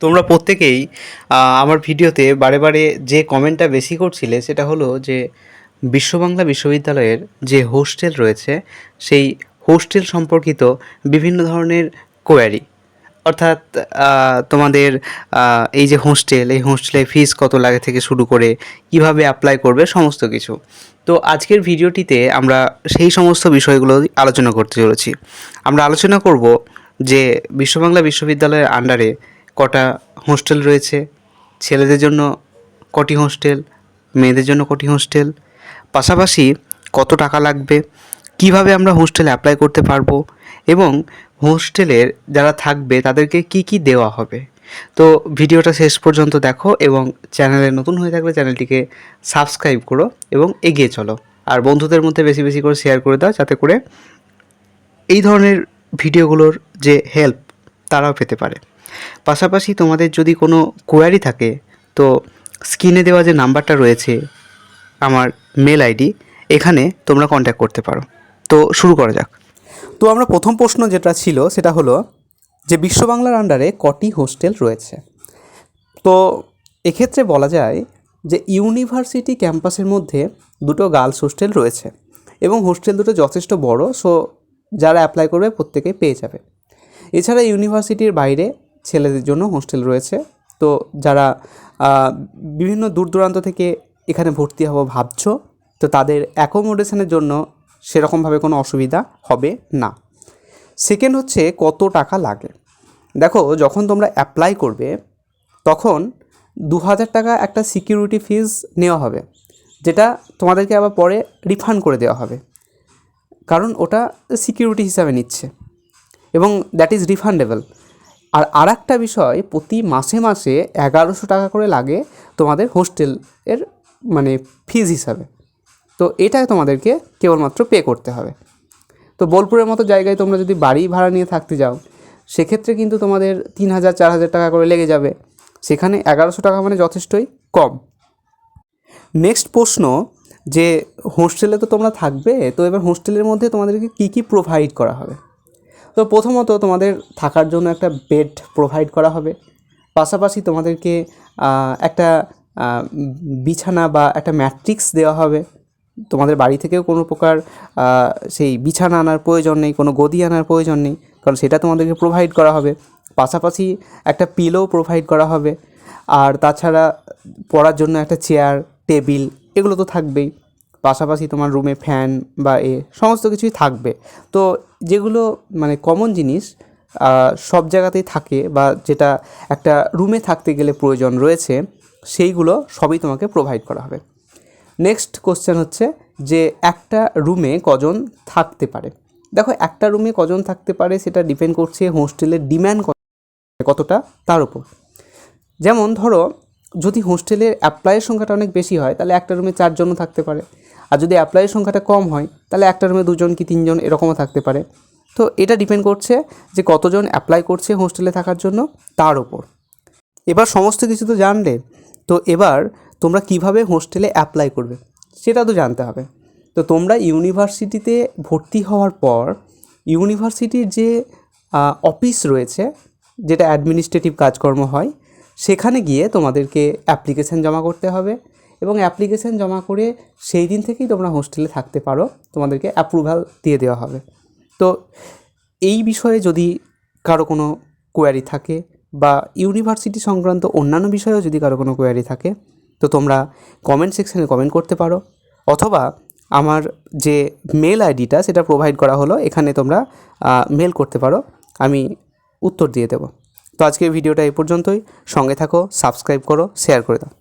তোমরা প্রত্যেকেই আমার ভিডিওতে বারে বারে যে কমেন্টটা বেশি করছিলে সেটা হলো যে বিশ্ববাংলা বিশ্ববিদ্যালয়ের যে হোস্টেল রয়েছে, সেই হোস্টেল সম্পর্কিত বিভিন্ন ধরনের কোয়ারি। অর্থাৎ তোমাদের এই যে হোস্টেল, এই হোস্টেলে ফিস কত লাগে থেকে শুরু করে কীভাবে অ্যাপ্লাই করবে, সমস্ত কিছু। তো আজকের ভিডিওটিতে আমরা সেই সমস্ত বিষয়গুলো আলোচনা করতে চলেছি। আমরা আলোচনা করব যে বিশ্ববাংলা বিশ্ববিদ্যালয়ের আন্ডারে কটা হোস্টেল রয়েছে, ছেলেদের জন্য কটি হোস্টেল, মেয়েদের জন্য কটি হোস্টেল, পাশাপাশি কত টাকা লাগবে, কীভাবে আমরা হোস্টেলে অ্যাপ্লাই করতে পারব এবং হোস্টেলের যারা থাকবে তাদেরকে কি কি দেওয়া হবে। তো ভিডিওটা শেষ পর্যন্ত দেখো এবং চ্যানেলে নতুন হয়ে থাকলে চ্যানেলটিকে সাবস্ক্রাইব করো এবং এগিয়ে চলো। আর বন্ধুদের মধ্যে বেশি বেশি করে শেয়ার করে দাও যাতে করে এই ধরনের ভিডিওগুলোর যে হেল্প তারাও পেতে পারে। পাশাপাশি তোমাদের যদি কোনো কোয়ারি থাকে, তো স্ক্রিনে দেওয়া যে নাম্বারটা রয়েছে, আমার মেল আইডি এখানে তোমরা কন্ট্যাক্ট করতে পারো। তো শুরু করা যাক। তো আমরা প্রথম প্রশ্ন যেটা ছিল, সেটা হলো যে বিশ্ব বাংলার আন্ডারে কটি হোস্টেল রয়েছে? তো এক্ষেত্রে বলা যায় যে ইউনিভার্সিটি ক্যাম্পাসের মধ্যে দুটো গার্লস হোস্টেল রয়েছে এবং হোস্টেল দুটো যথেষ্ট বড় সো যারা অ্যাপ্লাই করবে প্রত্যেকেই পেয়ে যাবে। এছাড়া ইউনিভার্সিটির বাইরে ছেলেদের জন্য হোস্টেল রয়েছে। তো যারা বিভিন্ন দূর দূরান্ত থেকে এখানে ভর্তি হব ভাবছ, তো তাদের অ্যাকোমোডেশনের জন্য সেরকমভাবে কোনো অসুবিধা হবে না। সেকেন্ড হচ্ছে কত টাকা লাগে? দেখো, যখন তোমরা অ্যাপ্লাই করবে, তখন দু হাজার টাকা একটা সিকিউরিটি ফিজ নেওয়া হবে, যেটা তোমাদেরকে আবার পরে রিফান্ড করে দেওয়া হবে। কারণ ওটা সিকিউরিটি হিসাবে নিচ্ছে। এবং দ্যাট ইজ রিফান্ডেবল আর আর একটা বিষয়, প্রতি মাসে মাসে এগারোশো টাকা করে লাগে তোমাদের হোস্টেল এর মানে ফিজ হিসাবে। তো এটা তোমাদেরকে কেবলমাত্র পে করতে হবে। তো বোলপুরের মতো জায়গায় তোমরা যদি বাড়ি ভাড়া নিয়ে থাকতে যাও, সেক্ষেত্রে কিন্তু তোমাদের তিন হাজার, চার হাজার টাকা করে লেগে যাবে। সেখানে এগারোশো টাকা মানে যথেষ্টই কম। নেক্সট প্রশ্ন, যে হোস্টেলে তো তোমরা থাকবে, তো এবার হোস্টেলের মধ্যে তোমাদেরকে কী কী প্রোভাইড করা হবে? তো প্রথমত তোমাদের থাকার জন্য একটা বেড প্রোভাইড করা হবে। পাশাপাশি তোমাদেরকে একটা বিছানা বা একটা ম্যাট্রিক্স দেওয়া হবে। তোমাদের বাড়ি থেকেও কোনো প্রকার সেই বিছানা আনার প্রয়োজন নেই, কোনো গদি আনার প্রয়োজন নেই, কারণ সেটা তোমাদেরকে প্রোভাইড করা হবে। পাশাপাশি একটা পিলো প্রোভাইড করা হবে। আর তাছাড়া পড়ার জন্য একটা চেয়ার টেবিল এগুলো তো থাকবেই। পাশাপাশি তোমার রুমে ফ্যান বা এ সমস্ত কিছুই থাকবে। তো যেগুলো মানে কমন জিনিস সব জায়গাতেই থাকে বা যেটা একটা রুমে থাকতে গেলে প্রয়োজন রয়েছে, সেইগুলো সবই তোমাকে প্রোভাইড করা হবে। নেক্সট কোশ্চেন হচ্ছে যে একটা রুমে কজন থাকতে পারে? দেখো, একটা রুমে কজন থাকতে পারে সেটা ডিপেন্ড করছে হোস্টেলের ডিম্যান্ড কতটা, তার উপর। যেমন ধরো, যদি হোস্টেলের অ্যাপ্লাইয়ের সংখ্যাটা অনেক বেশি হয়, তাহলে একটা রুমে চারজনও থাকতে পারে। আর যদি অ্যাপ্লাইয়ের সংখ্যাটা কম হয়, তাহলে একটা রুমে দুজন কি তিনজন এরকমও থাকতে পারে। তো এটা ডিপেন্ড করছে যে কতজন অ্যাপ্লাই করছে হোস্টেলে থাকার জন্য তার উপর এবার সমস্ত কিছু তো জানলে, তো এবার তোমরা কীভাবে হোস্টেলে অ্যাপ্লাই করবে, সেটা তো জানতে হবে। তো তোমরা ইউনিভার্সিটিতে ভর্তি হওয়ার পর ইউনিভার্সিটির যে অফিস রয়েছে, যেটা অ্যাডমিনিস্ট্রেটিভ কাজকর্ম হয়, সেখানে গিয়ে তোমাদেরকে অ্যাপ্লিকেশান জমা করতে হবে। এবং অ্যাপ্লিকেশান জমা করে সেই দিন থেকেই তোমরা হোস্টেলে থাকতে পারো। তোমাদেরকে অ্যাপ্রুভাল দিয়ে দেওয়া হবে। তো এই বিষয়ে যদি কারও কোনো কোয়ারি থাকে বা ইউনিভার্সিটি সংক্রান্ত অন্যান্য বিষয়েও যদি কারও কোনো কোয়ারি থাকে, তো তোমরা কমেন্ট সেকশানে কমেন্ট করতে পারো। অথবা আমার যে মেল আইডিটা সেটা প্রোভাইড করা হলো, এখানে তোমরা মেল করতে পারো। আমি উত্তর দিয়ে দেবো। তো আজকের ভিডিওটা এই পর্যন্তই। সঙ্গে থাকো সাবস্ক্রাইব করো শেয়ার করে দাও।